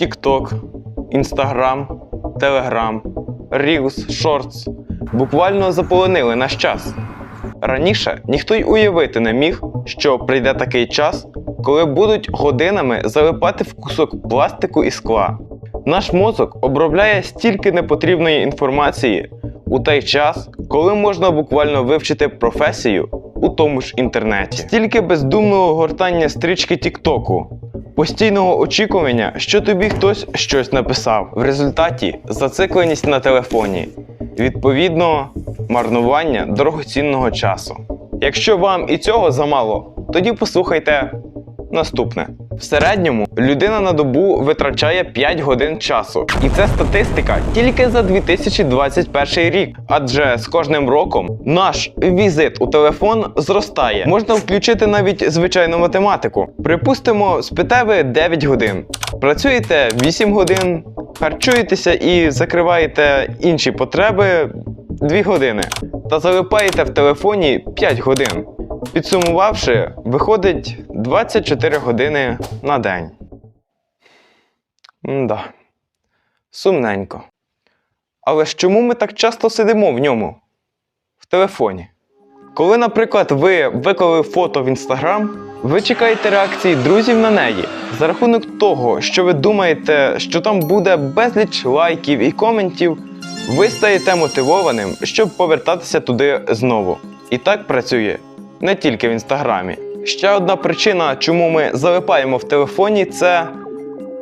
TikTok, Instagram, Telegram, Reels, Shorts буквально заполонили наш час. Раніше ніхто й уявити не міг, що прийде такий час, коли будуть годинами залипати в кусок пластику і скла. Наш мозок обробляє стільки непотрібної інформації у той час, коли можна буквально вивчити професію у тому ж інтернеті. Стільки бездумного гортання стрічки Тіктоку, постійного очікування, що тобі хтось щось написав. В результаті зацикленість на телефоні, відповідно, марнування дорогоцінного часу. Якщо вам і цього замало, тоді послухайте наступне. В середньому людина на добу витрачає 5 годин часу. І це статистика тільки за 2021 рік. Адже з кожним роком наш візит у телефон зростає. Можна включити навіть звичайну математику. Припустимо, спите ви 9 годин, працюєте 8 годин, харчуєтеся і закриваєте інші потреби 2 години. Та залипаєте в телефоні 5 годин. Підсумувавши, виходить 24 години на день. Мда. Сумненько. Але ж чому ми так часто сидимо в ньому? В телефоні. Коли, наприклад, ви виклали фото в інстаграм, ви чекаєте реакції друзів на неї за рахунок того, що ви думаєте, що там буде безліч лайків і коментів, ви стаєте мотивованим, щоб повертатися туди знову. І так працює не тільки в інстаграмі. Ще одна причина, чому ми залипаємо в телефоні, це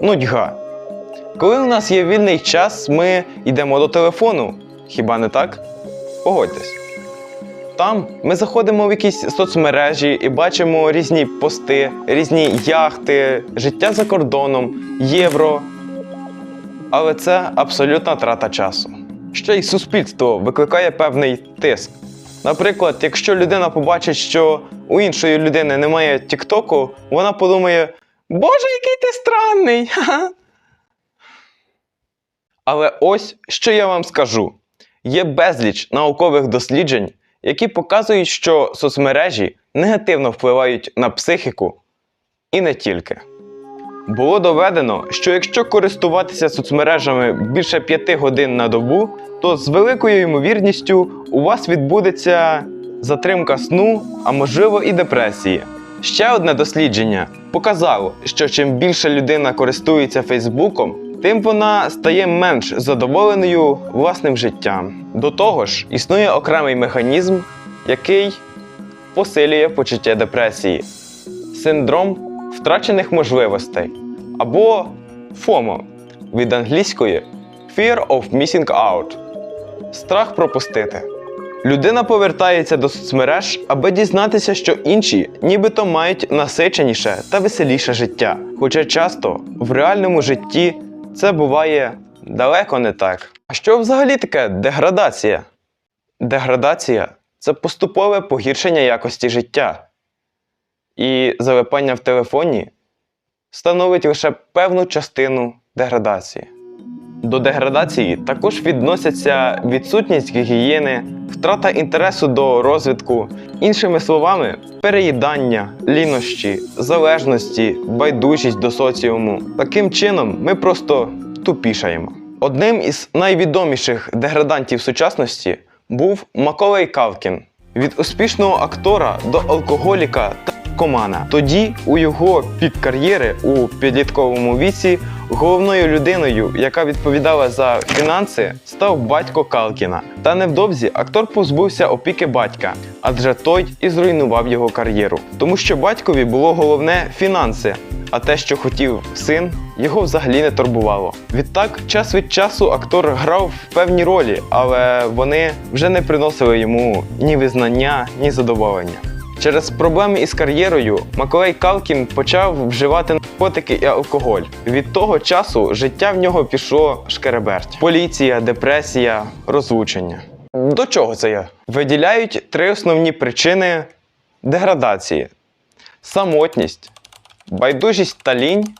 нудьга. Коли у нас є вільний час, ми йдемо до телефону. Хіба не так? Погодьтесь. Там ми заходимо в якісь соцмережі і бачимо різні пости, різні яхти, життя за кордоном, євро. Але це абсолютна трата часу. Ще й суспільство викликає певний тиск. Наприклад, якщо людина побачить, що у іншої людини немає Тіктоку, вона подумає: Боже, який ти странний! Але ось що я вам скажу: є безліч наукових досліджень, які показують, що соцмережі негативно впливають на психіку і не тільки. Було доведено, що якщо користуватися соцмережами більше 5 годин на добу, то з великою ймовірністю у вас відбудеться затримка сну, а можливо і депресії. Ще одне дослідження показало, що чим більше людина користується Фейсбуком, тим вона стає менш задоволеною власним життям. До того ж, існує окремий механізм, який посилює почуття депресії синдром втрачених можливостей або FOMO від англійської Fear of Missing Out страх пропустити. Людина повертається до соцмереж, аби дізнатися, що інші нібито мають насиченіше та веселіше життя. Хоча часто в реальному житті це буває далеко не так. А що взагалі таке деградація? Деградація це поступове погіршення якості життя. І залипання в телефоні становить лише певну частину деградації. До деградації також відносяться відсутність гігієни, втрата інтересу до розвитку, іншими словами, переїдання, лінощі, залежності, байдужість до соціуму. Таким чином, ми просто тупішаємо. Одним із найвідоміших деградантів сучасності був Маколей Калкін. Від успішного актора до алкоголіка та наркомана. Тоді у його пік кар'єри у підлітковому віці головною людиною, яка відповідала за фінанси, став батько Калкіна. Та невдовзі актор позбувся опіки батька, адже той і зруйнував його кар'єру. Тому що батькові було головне фінанси. А те, що хотів син, його взагалі не турбувало. Відтак, час від часу актор грав в певні ролі, але вони вже не приносили йому ні визнання, ні задоволення. Через проблеми із кар'єрою Маколей Калкін почав вживати наркотики і алкоголь. Від того часу життя в нього пішло шкереберть. Поліція, депресія, розлучення. До чого це я? Виділяють три основні причини деградації: самотність, байдужість та лінь,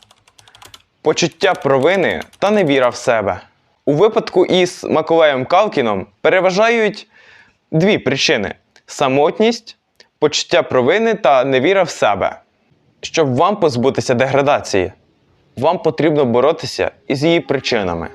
почуття провини та невіра в себе. У випадку із Маколеєм Калкіном переважають дві причини: самотність почуття провини та невіра в себе. Щоб вам позбутися деградації, вам потрібно боротися із її причинами.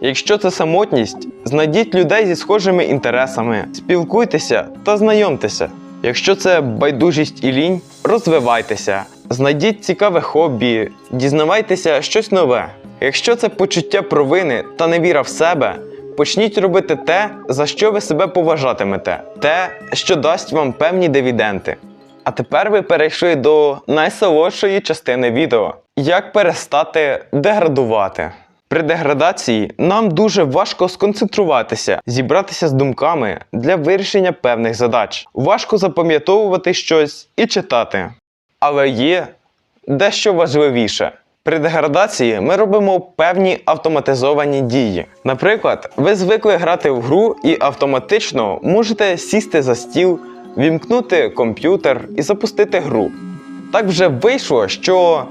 Якщо це самотність, знайдіть людей зі схожими інтересами, спілкуйтеся та знайомтеся. Якщо це байдужість і лінь, розвивайтеся, знайдіть цікаве хобі, дізнавайтеся щось нове. Якщо це почуття провини та невіра в себе, почніть робити те, за що ви себе поважатимете, те, що дасть вам певні дивіденти. А тепер ви перейшли до найсолодшої частини відео: як перестати деградувати. При деградації нам дуже важко сконцентруватися, зібратися з думками для вирішення певних задач. Важко запам'ятовувати щось і читати. Але є дещо важливіше. При деградації ми робимо певні автоматизовані дії. Наприклад, ви звикли грати в гру і автоматично можете сісти за стіл, вімкнути комп'ютер і запустити гру. Так вже вийшло, що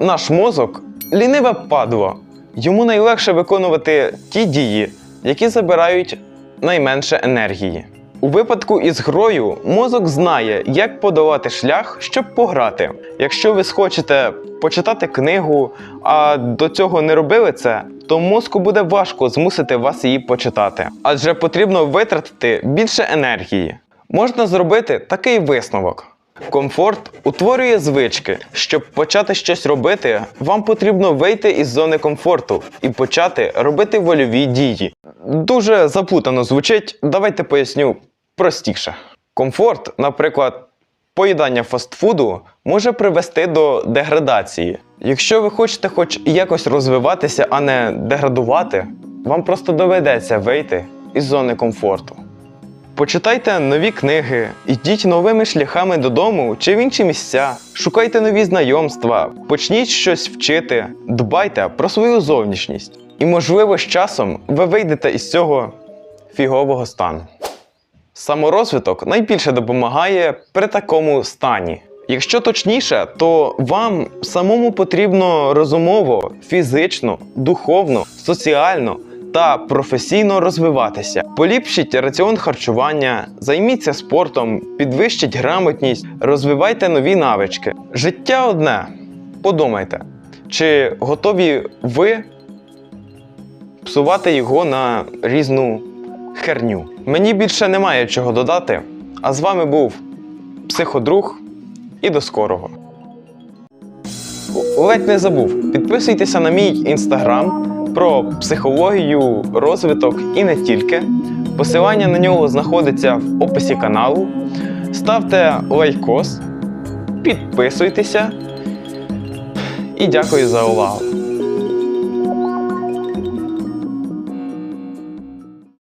наш мозок ліниве падло. Йому найлегше виконувати ті дії, які забирають найменше енергії. У випадку із грою мозок знає, як подолати шлях, щоб пограти. Якщо ви схочете почитати книгу, а до цього не робили це, то мозку буде важко змусити вас її почитати, адже потрібно витратити більше енергії. Можна зробити такий висновок. Комфорт утворює звички. Щоб почати щось робити, вам потрібно вийти із зони комфорту і почати робити вольові дії. Дуже заплутано звучить, давайте поясню простіше. Комфорт, наприклад, поїдання фастфуду може привести до деградації. Якщо ви хочете хоч якось розвиватися, а не деградувати, вам просто доведеться вийти із зони комфорту. Почитайте нові книги, ідіть новими шляхами додому чи в інші місця, шукайте нові знайомства, почніть щось вчити, дбайте про свою зовнішність. І, можливо, з часом ви вийдете із цього фігового стану. Саморозвиток найбільше допомагає при такому стані. Якщо точніше, то вам самому потрібно розумово, фізично, духовно, соціально та професійно розвиватися. Поліпшіть раціон харчування, займіться спортом, підвищіть грамотність, розвивайте нові навички. Життя одне. Подумайте, чи готові ви псувати його на різну херню. Мені більше немає чого додати. А з вами був психодруг і до скорого. Ледь не забув, підписуйтеся на мій інстаграм про психологію, розвиток і не тільки. Посилання на нього знаходиться в описі каналу. Ставте лайкос, підписуйтеся і дякую за увагу.